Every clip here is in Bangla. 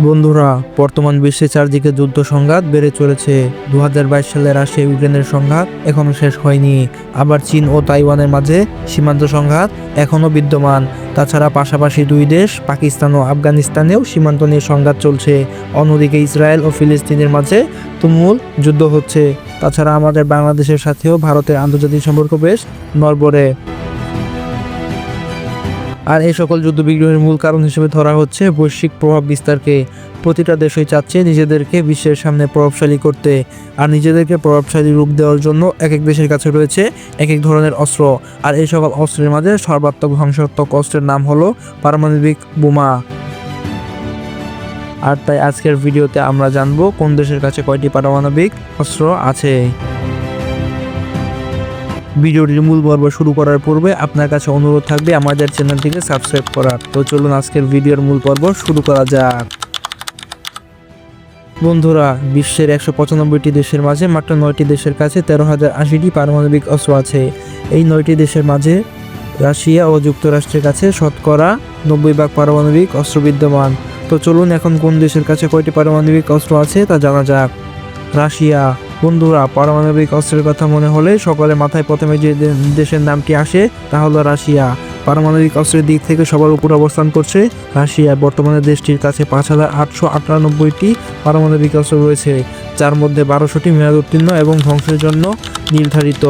বন্ধুরা, বর্তমান বিশ্বে চারদিকে যুদ্ধ সংঘাত বেড়ে চলেছে। দু সালে রাশিয়া ইউক্রেনের সংঘাত এখনও শেষ হয়নি। আবার চীন ও তাইওয়ানের মাঝে সীমান্ত সংঘাত এখনও বিদ্যমান। তাছাড়া পাশাপাশি দুই দেশ, পাকিস্তান ও আফগানিস্তানেও সীমান্ত নিয়ে সংঘাত চলছে। অন্যদিকে ইসরায়েল ও ফিলিস্তিনের মাঝে তুমুল যুদ্ধ হচ্ছে। তাছাড়া আমাদের বাংলাদেশের সাথেও ভারতের আন্তর্জাতিক সম্পর্ক বেশ নড়বড়ে। আর এই সকল যুদ্ধ বিগ্রহের মূল কারণ হিসেবে ধরা হচ্ছে বৈশ্বিক প্রভাব বিস্তারকে। প্রতিটা দেশই চাচ্ছে নিজেদেরকে বিশ্বের সামনে প্রভাবশালী করতে আর নিজেদেরকে প্রভাবশালী রূপ দেওয়ার জন্য এক এক দেশের কাছে রয়েছে এক এক ধরনের অস্ত্র। আর এই সকল অস্ত্রের মাঝে সর্বাত্মক ধ্বংসাত্মক অস্ত্রের নাম হলো পারমাণবিক বোমা। আর তাই আজকের ভিডিওতে আমরা জানব কোন দেশের কাছে কয়টি পারমাণবিক অস্ত্র আছে। ভিডিওটির মূল পর্ব শুরু করার পূর্বে আপনার কাছে অনুরোধ থাকবে আমাদের চ্যানেলটিকে সাবস্ক্রাইব করার। তো চলুন আজকের ভিডিওর মূল পর্ব শুরু করা যাক। বন্ধুরা, বিশ্বের একশো পঁচানব্বইটি দেশের মাঝে মাত্র নয়টি দেশের কাছে তেরো হাজার আশিটি পারমাণবিক অস্ত্র আছে। এই নয়টি দেশের মাঝে রাশিয়া ও যুক্তরাষ্ট্রের কাছে শতকরা নব্বই ভাগ পারমাণবিক অস্ত্র বিদ্যমান। তো চলুন এখন কোন দেশের কাছে কয়টি পারমাণবিক অস্ত্র আছে তা জানা যাক। রাশিয়া বন্ধুরা, পারমাণবিক অস্ত্রের কথা মনে হলে সকলে মাথায় প্রথমে যে দেশের নামটি আসে, তা হলো রাশিয়া। পারমাণবিক অস্ত্রের দিক থেকে সবার উপর অবস্থান করছে রাশিয়া। বর্তমানে দেশটির কাছে পাঁচ হাজার আটশো আটানব্বইটি পারমাণবিক অস্ত্র রয়েছে, যার মধ্যে বারোশোটি মেয়াদ উত্তীর্ণ এবং ধ্বংসের জন্য নির্ধারিত।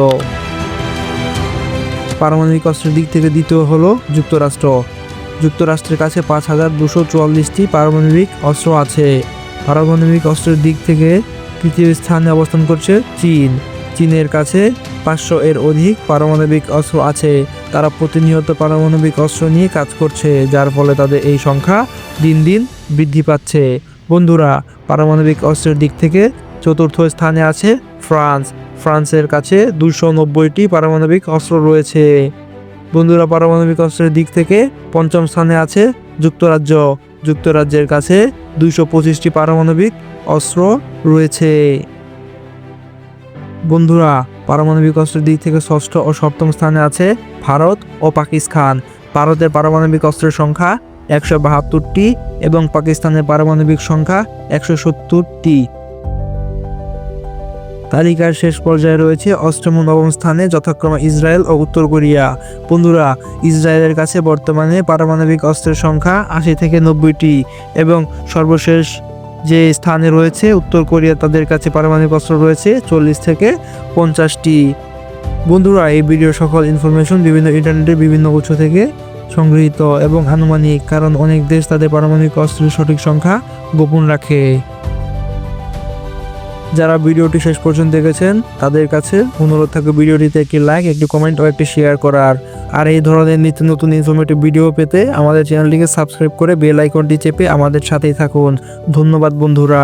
পারমাণবিক অস্ত্রের দিক থেকে দ্বিতীয় হলো যুক্তরাষ্ট্র। যুক্তরাষ্ট্রের কাছে পাঁচ হাজার দুশো চুয়াল্লিশটি পারমাণবিক অস্ত্র আছে। পারমাণবিক অস্ত্রের দিক থেকে তৃতীয় স্থানে অবস্থান করছে চীন। চীনের কাছে পাঁচশো এর অধিক পারমাণবিক অস্ত্র আছে। তারা প্রতিনিয়ত পারমাণবিক অস্ত্র নিয়ে কাজ করছে, যার ফলে তাদের এই সংখ্যা দিন দিন বৃদ্ধি পাচ্ছে। বন্ধুরা, পারমাণবিক অস্ত্রের দিক থেকে চতুর্থ স্থানে আছে ফ্রান্স। ফ্রান্সের কাছে দুশো নব্বইটি পারমাণবিক অস্ত্র রয়েছে। বন্ধুরা, পারমাণবিক অস্ত্রের দিক থেকে পঞ্চম স্থানে আছে যুক্তরাজ্য। যুক্তরাজ্যের কাছে দুইশো পঁচিশটি পারমাণবিক অস্ত্র রয়েছে। বন্ধুরা, পারমাণবিক অস্ত্রের দিক থেকে ষষ্ঠ ও সপ্তম স্থানে আছে ভারত ও পাকিস্তান। ভারতের পারমাণবিক অস্ত্রের সংখ্যা একশো বাহাত্তরটি এবং পাকিস্তানের পারমাণবিক সংখ্যা একশো সত্তরটি। তালিকার শেষ পর্যায়ে রয়েছে অষ্টম নবম স্থানে যথাক্রমে ইসরায়েল ও উত্তর কোরিয়া। বন্ধুরা, ইসরায়েলের কাছে বর্তমানে পারমাণবিক অস্ত্রের সংখ্যা আশি থেকে নব্বইটি এবং সর্বশেষ যে স্থানে রয়েছে উত্তর কোরিয়া, তাদের কাছে পারমাণবিক অস্ত্র রয়েছে চল্লিশ থেকে পঞ্চাশটি। বন্ধুরা, এই ভিডিও সকল ইনফরমেশন বিভিন্ন ইন্টারনেটের বিভিন্ন উৎস থেকে সংগৃহীত এবং আনুমানিক, কারণ অনেক দেশ তাদের পারমাণবিক অস্ত্রের সঠিক সংখ্যা গোপন রাখে। যারা ভিডিওটি শেষ পর্যন্ত দেখেছেন, তাদের কাছে অনুরোধ থাকবে ভিডিওটিতে একটি লাইক একটি কমেন্ট ও একটি শেয়ার করার আর এই ধরনের নিত্য নতুন ইনফরমেটিভ ভিডিও পেতে আমাদের চ্যানেলটিকে সাবস্ক্রাইব করে বেল আইকনটি চেপে আমাদের সাথেই থাকুন। ধন্যবাদ বন্ধুরা।